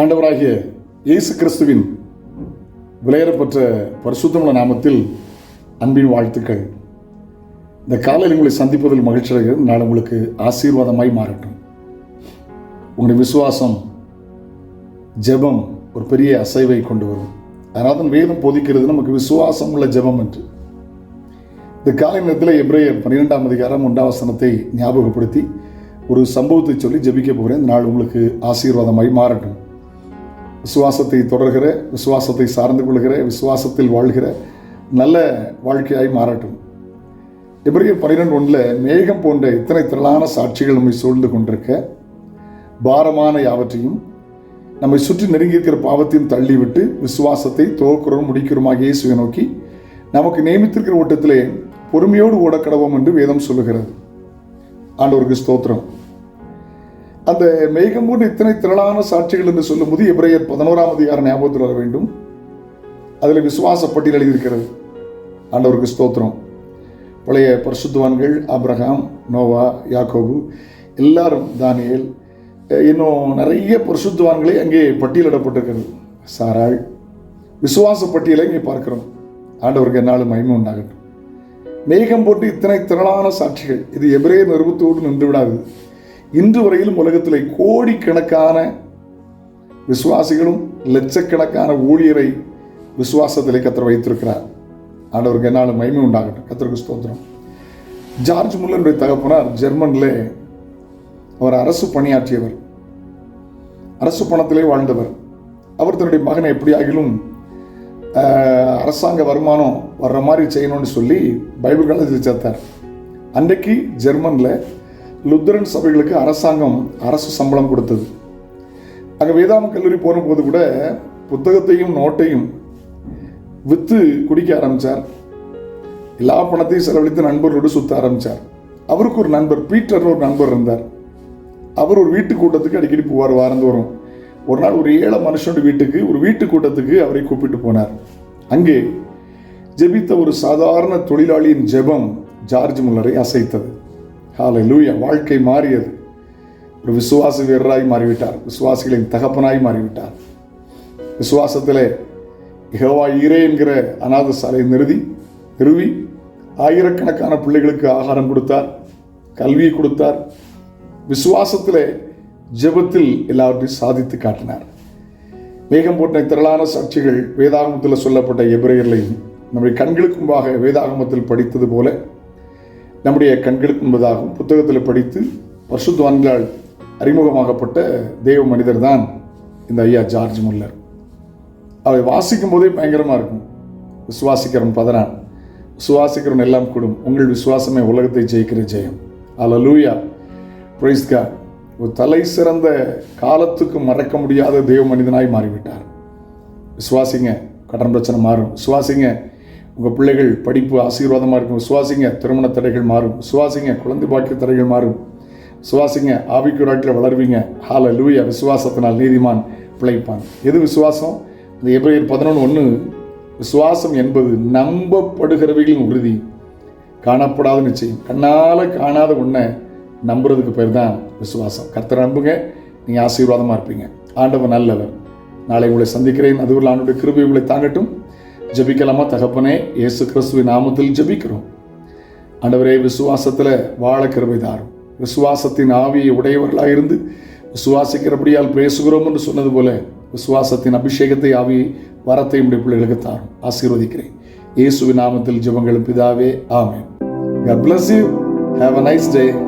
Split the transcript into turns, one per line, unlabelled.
ஆண்டவராகிய இயேசு கிறிஸ்துவின் விலையேறப்பெற்ற பரிசுத்தமுள்ள நாமத்தில் அன்பின் வாழ்த்துக்கள். இந்த காலையில் உங்களை சந்திப்பதில் மகிழ்ச்சி அடைகிறது நாள் உங்களுக்கு ஆசீர்வாதமாய் மாறட்டும். உங்களுடைய விசுவாசம் ஜெபம் ஒரு பெரிய அசைவை கொண்டு வரும். அதனால் தான் வேதம் போதிக்கிறது நமக்கு விசுவாசம் உள்ள ஜெபம் என்று. இந்த காலை நேரத்தில் எப்ரேயர் பன்னிரெண்டாம் அதிகாரம் ஒன்றாம் ஞாபகப்படுத்தி ஒரு சம்பவத்தை சொல்லி ஜபிக்க போகிறேன். இந்த நாள் உங்களுக்கு ஆசீர்வாதமாய் மாறட்டும். விசுவாசத்தை தொடர்கிற விசுவாசத்தை சார்ந்து கொள்கிற விசுவாசத்தில் வாழ்கிற நல்ல வாழ்க்கையாய் மாறட்டும். எப்ரேயர் பன்னிரெண்டு ஒன்றில் மேகம் போன்ற இத்தனை திரளான சாட்சிகள் நம்மை சூழ்ந்து கொண்டிருக்க பாரமான யாவற்றையும் நம்மை சுற்றி நெருங்கி இருக்கிற பாவத்தையும் தள்ளிவிட்டு விசுவாசத்தை துவக்கிறோம் முடிக்கிறோமாக இயேசுவை நோக்கி நமக்கு நியமித்திருக்கிற ஓட்டத்திலே பொறுமையோடு ஓடக்கடவோம் என்று வேதம் சொல்லுகிறது. ஆண்டவருக்கு ஸ்தோத்திரம். அந்த மேகம் போன்ற இத்தனை திரளான சாட்சிகள் என்று சொல்லும்போது எப்ரேயர் பதினோராம் அதிகாரம் ஞாபகத்தில் வர வேண்டும். அதில் விசுவாச பட்டியல் எழுதியிருக்கிறது. ஆண்டவருக்கு ஸ்தோத்திரம். பழைய பரிசுத்துவான்கள் அப்ரஹாம் நோவா யாக்கோபு எல்லாரும் தானியேல் இன்னும் நிறைய பரிசுத்துவான்களை அங்கே பட்டியலிடப்பட்டிருக்கிறது. சாராள் விசுவாச பட்டியலை இங்கே பார்க்கிறோம். ஆண்டவருக்கு என்னாலும் மகிமை உண்டாகட்டும். மேகம் போட்டு இத்தனை திரளான சாட்சிகள். இது எபிரே நிறுவத்தோடு நின்று விடாது. இன்று வரையிலும் உலகத்திலே கோடிக்கணக்கான விசுவாசிகளும் லட்சக்கணக்கான ஊழியரை விசுவாசத்திலே கத்தர் வைத்திருக்கிறார். ஆண்டவருக்கு என்னால் மயிமை உண்டாகட்டும். கத்தருக்கு ஸ்தோத்திரம். ஜார்ஜ் முல்லனுடைய தகப்பனார் ஜெர்மனில் அவர் அரசு பணியாற்றியவர். அரசு பணத்திலே வாழ்ந்தவர். அவர் தன்னுடைய மகனை எப்படியாகிலும் அரசாங்க வருமானம் வர்ற மாதிரி செய்யணும்னு சொல்லி பைபிள் காலேஜில் சேர்த்தார். அன்றைக்கு ஜெர்மனில் லுத்தரன் சபைகளுக்கு அரசாங்கம் அரசு சம்பளம் கொடுத்தது. அங்கே வேதாம கல்லூரி போனபோது கூட புத்தகத்தையும் நோட்டையும் விற்று குடிக்க ஆரம்பித்தார் எல்லா பணத்தையும் செலவழித்து நண்பர்களோடு சுற்ற ஆரம்பித்தார் அவருக்கு ஒரு நண்பர் பீட்டர்னு ஒரு நண்பர் இருந்தார். அவர் ஒரு வீட்டு கூட்டத்துக்கு அடிக்கடி போவார் வாரந்தோறும். ஒரு நாள் ஒரு ஏழை மனுஷனோட வீட்டுக்கு ஒரு வீட்டு கூட்டத்துக்கு அவரை கூப்பிட்டு போனார். அங்கே ஜெபித்த ஒரு சாதாரண தொழிலாளியின் ஜெபம் ஜார்ஜ் முல்லரை அசைத்தது. ஹாலை லூயா வாழ்க்கை மாறியது. ஒரு விசுவாச வீரராய் மாறிவிட்டார். விசுவாசிகளின் தகப்பனாய் மாறிவிட்டார். விசுவாசத்தில் இகவா ஈரே என்கிற அநாத சாலை நிறுதி நிறுவி ஆயிரக்கணக்கான பிள்ளைகளுக்கு ஆகாரம் கொடுத்தார் கல்வியை கொடுத்தார். விசுவாசத்தில் ஜெபத்தில் எல்லாவற்றையும் சாதித்து காட்டினார். மேகம் போட்ட திரளான சாட்சிகள் வேதாகமத்தில் சொல்லப்பட்ட எபிரேயர்களையும் நம்முடைய கண்களுக்கு முன்பாக வேதாகமத்தில் படித்தது போல நம்முடைய கண்களுக்கு முன்பதாகவும் புத்தகத்தில் படித்து பசுத்வான்களால் அறிமுகமாகப்பட்ட தெய்வ மனிதர் தான் இந்த ஐயா ஜார்ஜ் முல்லர். அவை வாசிக்கும் போதே பயங்கரமாக இருக்கும். விசுவாசிக்கிறவன் பதறான். விசுவாசிக்கிறவன் எல்லாம் கூடும். உங்கள் விசுவாசமே உலகத்தை ஜெயிக்கிற ஜெயம். அல்ல லூயா பிரைஸ்கா ஒரு தலை சிறந்த காலத்துக்கு மறக்க முடியாத தெய்வ மனிதனாய் மாறிவிட்டார். விசுவாசிங்க கடன் பிரச்சனை மாறும். விசுவாசிங்க உங்கள் பிள்ளைகள் படிப்பு ஆசீர்வாதமாக இருக்கும். சுவாசிங்க திருமண தடைகள் மாறும். சுவாசிங்க குழந்தை பாக்கிய தடைகள் மாறும். சுவாசிங்க ஆவிக்குராட்டில் வளருவீங்க. ஹால லூயா விசுவாசத்தினால் நீதிமான் பிழைப்பான். எது விசுவாசம்? இந்த எப்ரையர் பதினொன்று ஒன்று விசுவாசம் என்பது நம்பப்படுகிறவைகளின் உறுதி காணப்படாத நிச்சயம். கண்ணால் காணாத ஒன்றை நம்புறதுக்கு பேர் தான் விசுவாசம். கர்த்தர் நம்புங்க நீங்கள் ஆசீர்வாதமாக இருப்பீங்க. ஆண்டவர் நல்லவர். நாளை உங்களை சந்திக்கிறேன். அது ஆண்டுடைய கிருபை உங்களை தாங்கட்டும். ஜபிக்கலாமா? தகப்பனே இயேசு கிறிஸ்துவின் நாமத்தில் ஜபிக்கிறோம். ஆண்டவரே விசுவாசத்தில் வாழ கிருபை தாரும். விசுவாசத்தின் ஆவியை உடையவர்களாக இருந்து விசுவாசிக்கிறபடியால் பேசுகிறோம் என்று சொன்னது போல விசுவாசத்தின் அபிஷேகத்தை ஆவி வரத்தை உடைய பிள்ளைகளுக்கு தாரும். ஆசீர்வதிக்கிறேன். இயேசுவின் நாமத்தில் ஜபங்களும் பிதாவே ஆமேன். God bless you. Have a nice day.